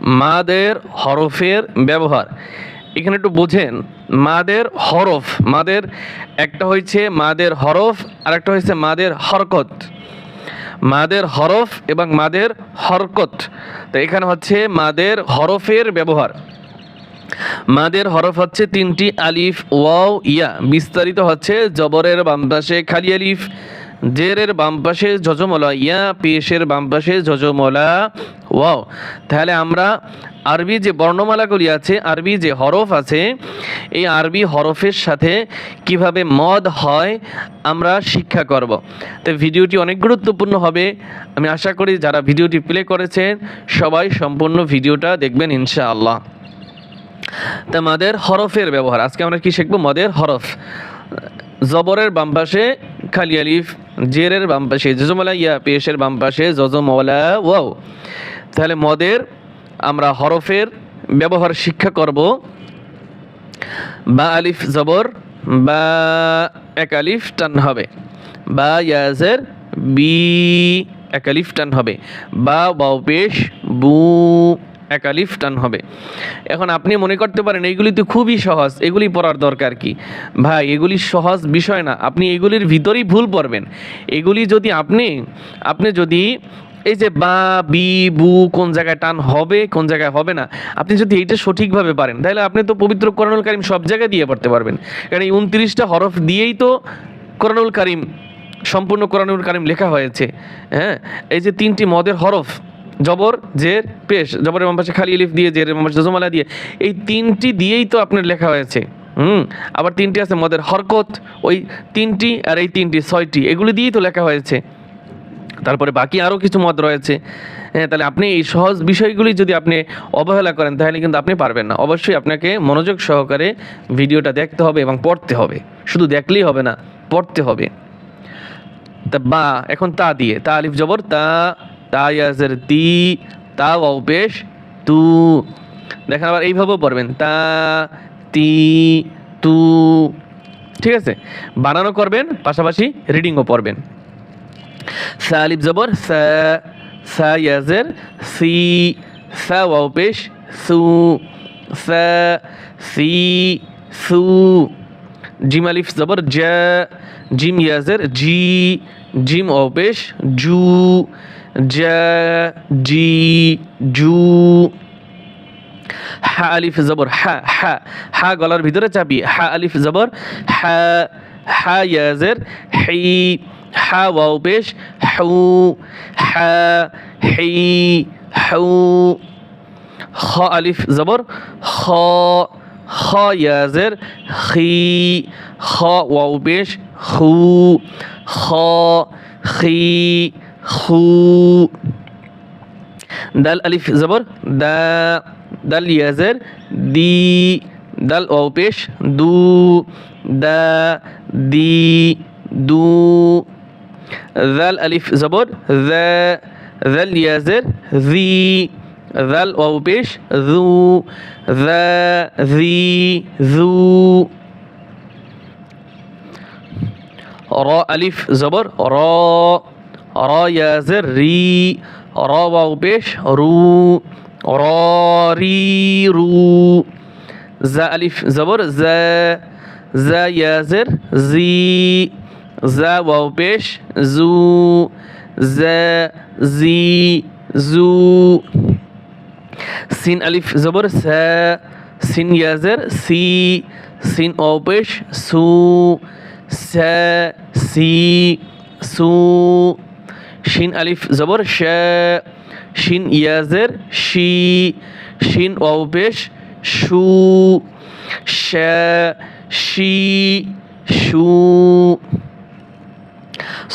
মাদের হরফের ব্যবহার। এখানে একটু বোঝেন, মাদের হরফ, মাদের একটা হয়েছে মাদের হরফ আর একটা হয়েছে মাদের হরকত। মাদের হরফ এবং মাদের হরকত। তো এখানে হচ্ছে মাদের হরফের ব্যবহার। মাদের হরফ হচ্ছে তিনটি আলিফ, ওয়াও, ইয়া। বিস্তারিত হচ্ছে জবরের বাম পাশে খালি আলিফ জেরের বাম পাশে জজমলা ইয়া পেশের বাম পাশে জজমলা ওয়াও, তাহলে আমরা আরবি যে বর্ণমালাগুলি আছে, আরবি যে হরফ আছে, এই আরবি হরফের সাথে কীভাবে মদ হয় আমরা শিক্ষা করব। তো ভিডিওটি অনেক গুরুত্বপূর্ণ হবে। আমি আশা করি যারা ভিডিওটি প্লে করেছেন, সবাই সম্পূর্ণ ভিডিওটা দেখবেন ইনশাআল্লাহ। তা মাদের হরফের ব্যবহার, আজকে আমরা কি শিখব? মদের হরফ। জবরের বাম পাশে খালি আলিফ জেরের বাম পাশে জজমলা ইয়া পেশের বাম পাশে জজমলা ওয়াও। তাহলে মদের আমরা হরফের ব্যবহার শিক্ষা করব। বা আলিফ জবর, বা এক আলিফ টান হবে। বা ইয়াজের বি এক আলিফ টান হবে। বা বাউ পেশ, বু এক আলিফ টান হবে। এখন আপনি মনে করতে পারেন, এইগুলি তো খুবই সহজ, এগুলি পড়ার দরকার কি? ভাই, এগুলি সহজ বিষয় না, আপনি এগুলির ভিতরেই ভুল পড়বেন। এগুলি যদি আপনি আপনি যদি এই যে বা, বি, বু, কোন জায়গায় টান হবে, কোন জায়গায় হবে না, আপনি যদি এইটা সঠিকভাবে পারেন, তাহলে আপনি তো পবিত্র কোরআনুল কারিম সব জায়গায় দিয়ে পড়তে পারবেন। কারণ এই উনত্রিশটা হরফ দিয়েই তো কোরআনুল কারিম, সম্পূর্ণ কোরআনুল কারিম লেখা হয়েছে। হ্যাঁ এই যে তিনটি মদের হরফ জবর, জের, পেশ, জবরের বাম পাশে খালি এলিফ দিয়ে জের বাম পাশে জজমালা দিয়ে, এই তিনটি দিয়েই তো আপনার লেখা হয়েছে। হুম? আবার তিনটি আছে মদের হরকত, ওই তিনটি আর এই তিনটি, ছয়টি, এগুলি দিয়েই তো লেখা হয়েছে। তারপরে বাকি আরও কিছু মত রয়েছে। হ্যাঁ তাহলে আপনি এই সহজ বিষয়গুলি যদি আপনি অবহেলা করেন, তাহলে কিন্তু আপনি পারবেন না। অবশ্যই আপনাকে মনোযোগ সহকারে ভিডিওটা দেখতে হবে এবং পড়তে হবে। শুধু দেখলেই হবে না, পড়তে হবে। তা বা, এখন তা দিয়ে, তা আলিফ জবর, তা তা ইয়াজের তি, তা, ওয়াও তু। দেখেন আবার এইভাবেও পড়বেন, তা, তি, তু। ঠিক আছে? বানানো করবেন, পাশাপাশি রিডিংও পড়বেন। সা, আলিফ জবর, সা সা সি, সা, ওয়াও সু, সা, সি, সু। জিম, আলিফ জবর, জা, জিম, ইয়াজের জি, জিম, ওয়াও পেশ জু। জা জি জু হা আলিফ জবর হা হা হা গলার ভিতরে চাপি। হা আলিফ জবর হা হা ইয়াজের হি হা ওয়াও পেশ হু হা হি হু খ আলিফ জবর খ খ ইয়াজের খি খ ওয়াও পেশ খু খ খি খু দাল আলিফ জবর দা দাল ইয়াজের দি দাল ওয়াও পেশ দু দা দি দু দাল আলিফ জবর দা দাল ইয়াজের জি দাল ওয়াও পেশ জু দা জি জু র আলিফ জবর র র ইয়াজের রি র ওয়াও পেশ রু র রি রু জা আলিফ জবর, জা জা ইয়াজের জি জা পেশ জু জা জি জু সিন আলিফ জবর সা সিন ইয়াজের, সি, সিন ওয়াও পেশ সু সা, সি, সু। শিন আলিফ জবর, শে, শিন ইয়াজের, শি, শিন অবেশ সু শে, শি, শু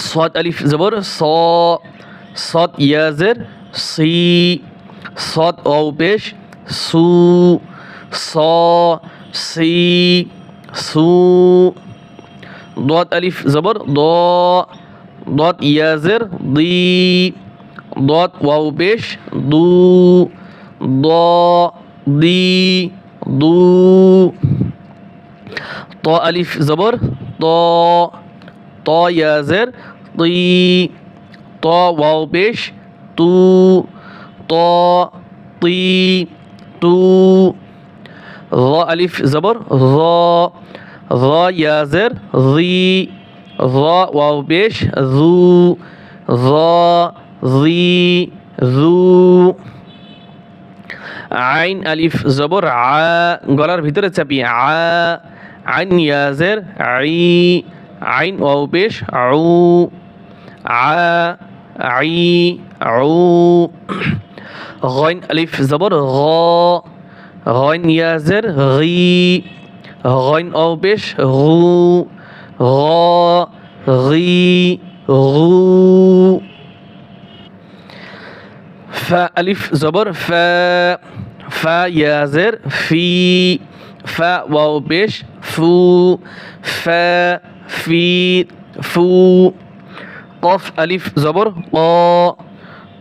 সদ আলিফ জবর, স সদ ইয়াজের, সি সদ অবেশ সু, স, সি, সু, দত আলিফ জবর, দ দত ইয়াজের দি, দত ওয়াউ পেশ, দু, দ, দি, দু, ত আলিফ জবর, ত ত ইয়াজের তুই ত ওয়াও পেশ, তু, ত, তি, তু, র আলিফ জবর, র র ইয়াজের রি র ওয়াও পেশ জু র রি জু আইন আলিফ জবর আ গলার ভিতরে চাপি আ আইন ইয়াজের আই আইন ওয়াও পেশ আউ আ আই আউ غين ألف زبر غا غين يازر غي غين أو بش غو غا غي غو. فا ألف زبر فا فا يازر في فا واو بش فو فا في فو. قف ألف زبر قا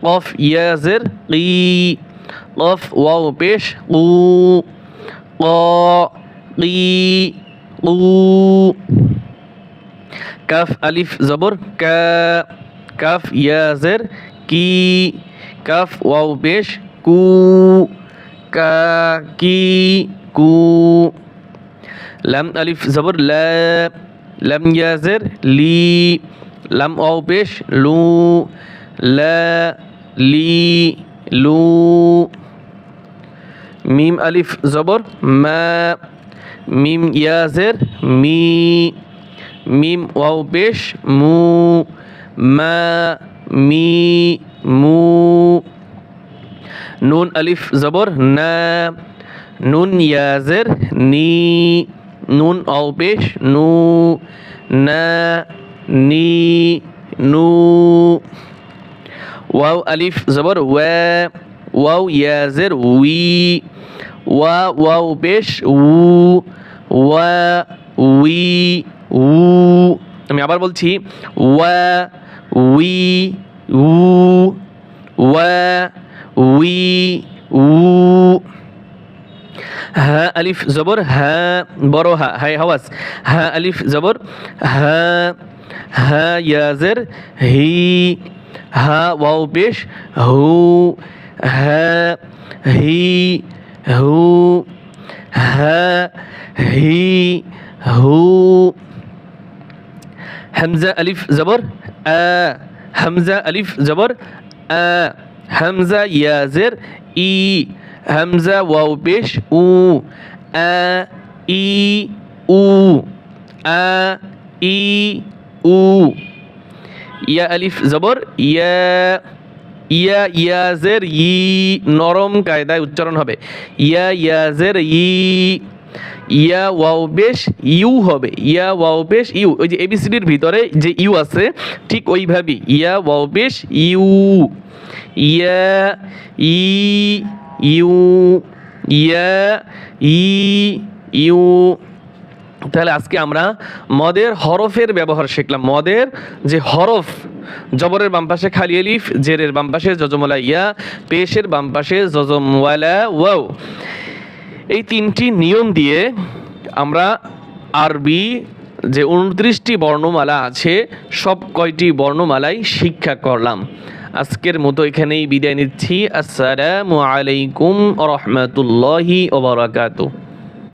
قف يازر قي قف واو بش قو قا قي قو. কাফ আলিফ জবর কাফ ইয়াজের, কি, কাফ ওয়াও পেশ, কু, কা, কি, কু, লাম আলিফ জবর, লা, লাম ইয়াজের, লি, লাম ওয়াও পেশ, লু, লা, লি, লু, মিম আলিফ জবর, মা, মিম ইয়াজের, মি মিম ওয়াও পেশ মু মা মি মু নুন আলিফ জবর না নুন ইয়াজের নি নুন ওয়াও পেশ নু না নি নু ওয়াও আলিফ জবর ওয়া ওয়াও ইয়াজের উই ওয়া ওয়াও পেশ উ ওয়া উই উ আমি আবার বলছি, ওয়া, উই, উ, ওয়া, উই, উ। হা, আলিফ, জবর, হা, বড়, হা হাই হাওয়াজ হা, আলিফ, জবর, হা হা, ইয়াজের, হি, হা, ওয়াও, পেশ, হু, হা, হি, হু, হা, হি, হু। হামজা আলিফ জবর আ হামজা আলিফ জবর আ হামজা ইয়াজের ই হামজা ওয়াও পেশ উ আ ই উ আ ই উ ইয়া আলিফ জবর ইয়া ইয়া ইয়াজের ই নরম কায়দায় উচ্চারণ হবে ইয়া ইয়াজের ই ইয়া, ওয়াও, বেশ, ইউ হবে। ইয়া, ওয়াও, বেশ, ইউ। ওই যে এবিসিডির ভিতরে যে ইউ আছে, ঠিক ওইভাবেই। ইয়া, ওয়াও, বেশ, U. Yeah, E, U. Yeah, E, U. তাহলে আজকে আমরা মদের হরফের ব্যবহার শিখলাম। মদের যে হরফ, জবরের বাম পাশে খালি এলিফ, জেরের বাম পাশে জজমলা ইয়া, পেশের বাম পাশে জজমওয়ালা ওয়াও। এই তিনটি নিয়ম দিয়ে আমরা আরবি যে উনত্রিশটি বর্ণমালা আছে, সব কয়টি বর্ণমালাই শিক্ষা করলাম। আজকের মতো এখানেই বিদায় নিচ্ছি। আসসালামু আলাইকুম রহমতুল্লাহি ওবরাকাতুহ